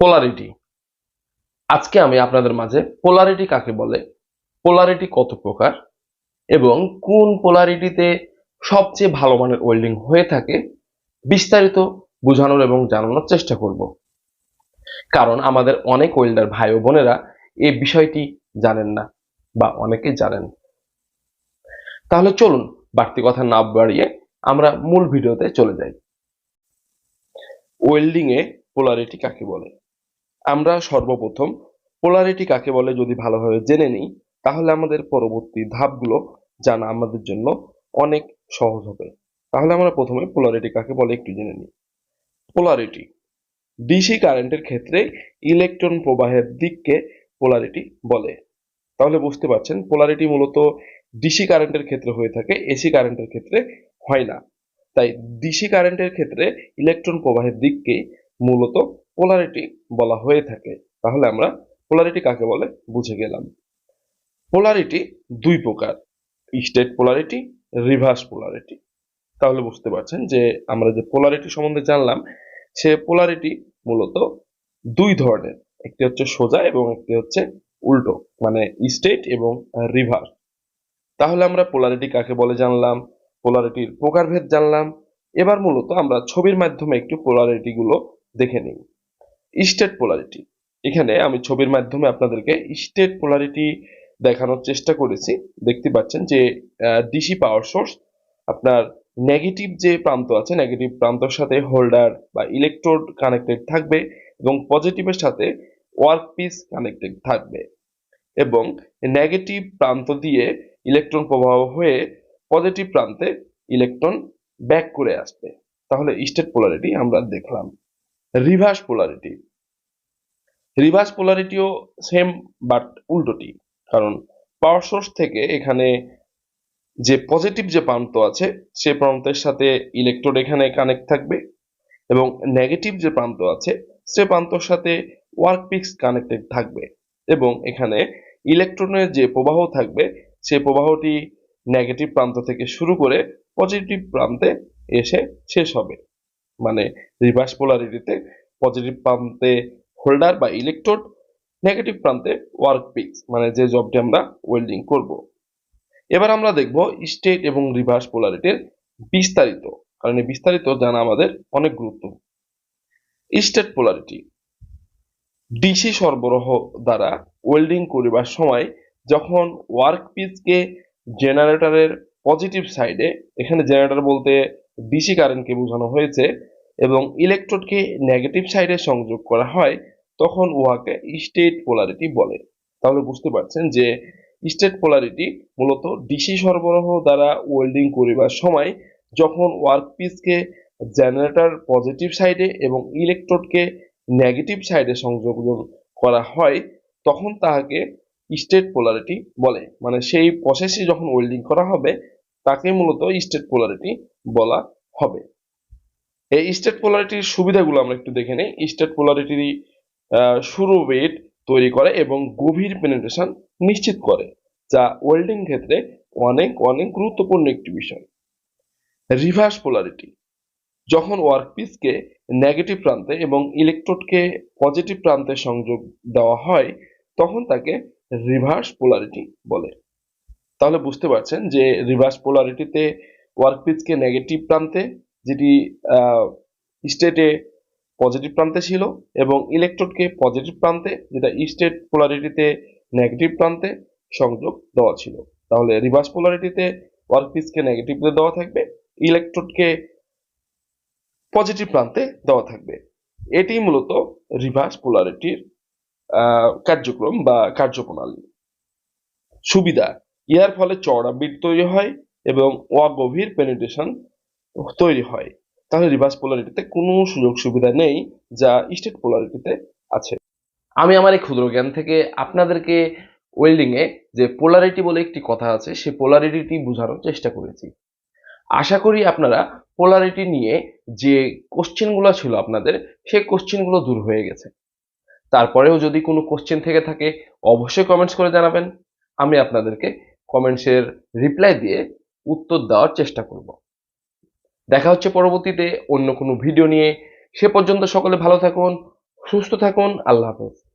Polarity আজকে আমি আপনাদের মাঝে পোলারিটি কাকে বলে? পোলারিটি কত প্রকার? এবং কোন পোলারিটিতে সবচেয়ে ভালো মানের ওয়েল্ডিং হয়ে থাকে? বিস্তারিত বোঝানোর এবং জানানোর চেষ্টা করব। কারণ আমাদের অনেক ওয়েল্ডার ভাই ও বোনেরা এই বিষয়টি জানেন না বা অনেকে জানেন। তাহলে চলুন বাড়তি কথা না বাড়িয়ে আমরা মূল ভিডিওতে চলে যাই। ওয়েল্ডিং এ পোলারিটি কাকে বলে? আমরা সর্বপ্রথম পোলারিটি কাকে বলে যদি ভালোভাবে জেনে নিই, তাহলে আমাদের পরবর্তী ধাপগুলো জানা আমাদের জন্য অনেক সহজ হবে। তাহলে আমরা প্রথমে পোলারিটি কাকে বলে একটু জেনে নিই। পোলারিটি ডিসি কারেন্টের ক্ষেত্রে ইলেকট্রন প্রবাহের দিককে পোলারিটি বলে। তাহলে বুঝতে পারছেন পোলারিটি মূলত ডিসি কারেন্টের ক্ষেত্রে হয়ে থাকে এসি কারেন্টের ক্ষেত্রে হয় না। তাই ডিসি কারেন্টের ক্ষেত্রে ইলেকট্রন প্রবাহের দিককে মূলত পোলারিটি বলা হয়ে থাকে, তাহলে আমরা পোলারিটি কাকে বলে? বুঝে গেলাম। পোলারিটি দুই প্রকার স্টেট পোলারিটি রিভার্স পোলারিটি তাহলে বুঝতে পারছেন যে আমরা যে পোলারিটি সম্বন্ধে জানলাম, সে পোলারিটি মূলত দুই ধরনের, একটি হচ্ছে সোজা এবং একটি হচ্ছে উল্টো মানে স্টেট এবং রিভার্স তাহলে আমরা পোলারিটি কাকে বলে জানলাম? পোলারিটির প্রকারভেদ জানলাম। এবার মূলত আমরা ছবির মাধ্যমে একটু পোলারিটি গুলো দেখে নিই। State polarity. এখানে আমি ছবির মাধ্যমে আপনাদেরকে স্টেট পোলারিটি দেখানোর চেষ্টা করেছি। দেখতে পাচ্ছেন যে ডিসি পাওয়ার সোর্স আপনার নেগেটিভ যে প্রান্ত আছে নেগেটিভ প্রান্তর সাথে হোল্ডার বা ইলেকট্রোড কানেক্টেড থাকবে এবং পজিটিভের সাথে ওয়ার্ক পিস কানেক্টেড থাকবে এবং নেগেটিভ প্রান্ত দিয়ে ইলেকট্রন প্রবাহ হয়ে পজিটিভ প্রান্তে ইলেকট্রন ব্যাক করে আসবে। তাহলে স্টেট পোলারিটি আমরা দেখলাম। রিভার্স পোলারিটি রিভার্স পোলারিটিও সেম বাট উল্টোটি। কারণ পাওয়ার সোর্স থেকে এখানে যে পজিটিভ যে প্রান্ত আছে, সে প্রান্তের সাথে ইলেকট্রোড এখানে কানেক্ট থাকবে এবং নেগেটিভ যে প্রান্ত আছে, সে প্রান্তর সাথে ওয়ার্ক পিক্স কানেক্টেড থাকবে এবং এখানে ইলেকট্রনের যে প্রবাহ থাকবে, সে প্রবাহটি নেগেটিভ প্রান্ত থেকে শুরু করে পজিটিভ প্রান্তে এসে শেষ হবে। মানে রিভার্স পোলারিটিতে পজিটিভ প্রান্তে হোল্ডার বা ইলেকট্রোড নেগেটিভ প্রান্তে ওয়ার্ক পিক্স মানে যে জবটি আমরা ওয়েল্ডিং করব। এবার আমরা দেখব স্টেট এবং রিভার্স পোলারিটির বিস্তারিত, কারণ এই বিস্তারিত জানা আমাদের অনেক গুরুত্ব। স্টেট পোলারিটি ডিসি সরবরাহ দ্বারা ওয়েল্ডিং করিবার সময় যখন ওয়ার্ক পিসকে জেনারেটরের পজিটিভ সাইডে এখানে জেনারেটর বলতে ডিসি কারেন্টকে বোঝানো হয়েছে এবং ইলেকট্রোডকে নেগেটিভ সাইডে সংযোগ করা হয়, তখন উহাকে স্টেট পোলারিটি বলে। তাহলে বুঝতে পারছেন যে স্টেট পোলারিটি মূলত ডিসি সরবরাহ দ্বারা ওয়েল্ডিং করিবার সময় যখন ওয়ার্ক পিসকে জেনারেটর পজিটিভ সাইডে এবং ইলেকট্রোডকে নেগেটিভ সাইডে সংযোগ করা হয়, তখন তাহাকে স্টেট পোলারিটি বলে। মানে সেই প্রসেসে যখন ওয়েল্ডিং করা হবে, তাকে মূলত স্টেট পোলারিটি বলা হবে। এই স্টেট পোলারিটির সুবিধাগুলো আমরা একটু দেখে নিই। স্টেট পোলারিটির শুরু ওয়েট তৈরি করে এবং গভীর পেনিট্রেশন নিশ্চিত করে, যা ওয়েল্ডিং ক্ষেত্রে অনেক অনেক গুরুত্বপূর্ণ একটি বিষয়। রিভার্স পোলারিটি যখন ওয়ার্কপিসকে নেগেটিভ প্রান্তে এবং ইলেকট্রোডকে পজিটিভ প্রান্তে সংযোগ দেওয়া হয়, তখন তাকে রিভার্স পোলারিটি বলে। তাহলে বুঝতে পারছেন যে রিভার্স পোলারিটিতে ওয়ার্কপিসকে নেগেটিভ প্রান্তে, যেটি স্টেটে পজিটিভ প্রান্তে ছিল, এবং ইলেকট্রোডকে পজিটিভ প্রান্তে, যেটা স্টেট পোলারিটিতে নেগেটিভ প্রান্তে সংযোগ দেওয়া ছিল। তাহলে রিভার্স পোলারিটিতে ওয়ার্ক ওয়ার্কপিসকে নেগেটিভে দেওয়া থাকবে ইলেকট্রোডকে পজিটিভ প্রান্তে দেওয়া থাকবে। এটি মূলত রিভার্স পোলারিটির কার্যক্রম বা কার্যপ্রণালী। সুবিধা ইহার ফলে চওড়া বিট তৈরি হয় এবং অগভীর পেনিট্রেশন তৈরি হয়। তাহলে রিভার্স পোলারিটিতে কোনো সুযোগ সুবিধা নেই যা স্টেট পোলারিটিতে আছে। আমি আমার এই ক্ষুদ্র জ্ঞান থেকে আপনাদেরকে ওয়েল্ডিং এ যে পোলারিটি বলে একটি কথা আছে সেই পোলারিটিটি বোঝানোর চেষ্টা করেছি। আশা করি আপনারা পোলারিটি নিয়ে যে কোশ্চেনগুলো ছিল আপনাদের, সেই কোশ্চেনগুলো দূর হয়ে গেছে। তারপরেও যদি কোনো কোশ্চেন থেকে থাকে, অবশ্যই কমেন্টস করে জানাবেন। আমি আপনাদেরকে কমেন্টসের রিপ্লাই দিয়ে উত্তর দেওয়ার চেষ্টা করব। দেখা হচ্ছে পরবর্তীতে অন্য কোনো ভিডিও নিয়ে। সে পর্যন্ত সকলে ভালো থাকুন, সুস্থ থাকুন, আল্লাহ হাফেজ।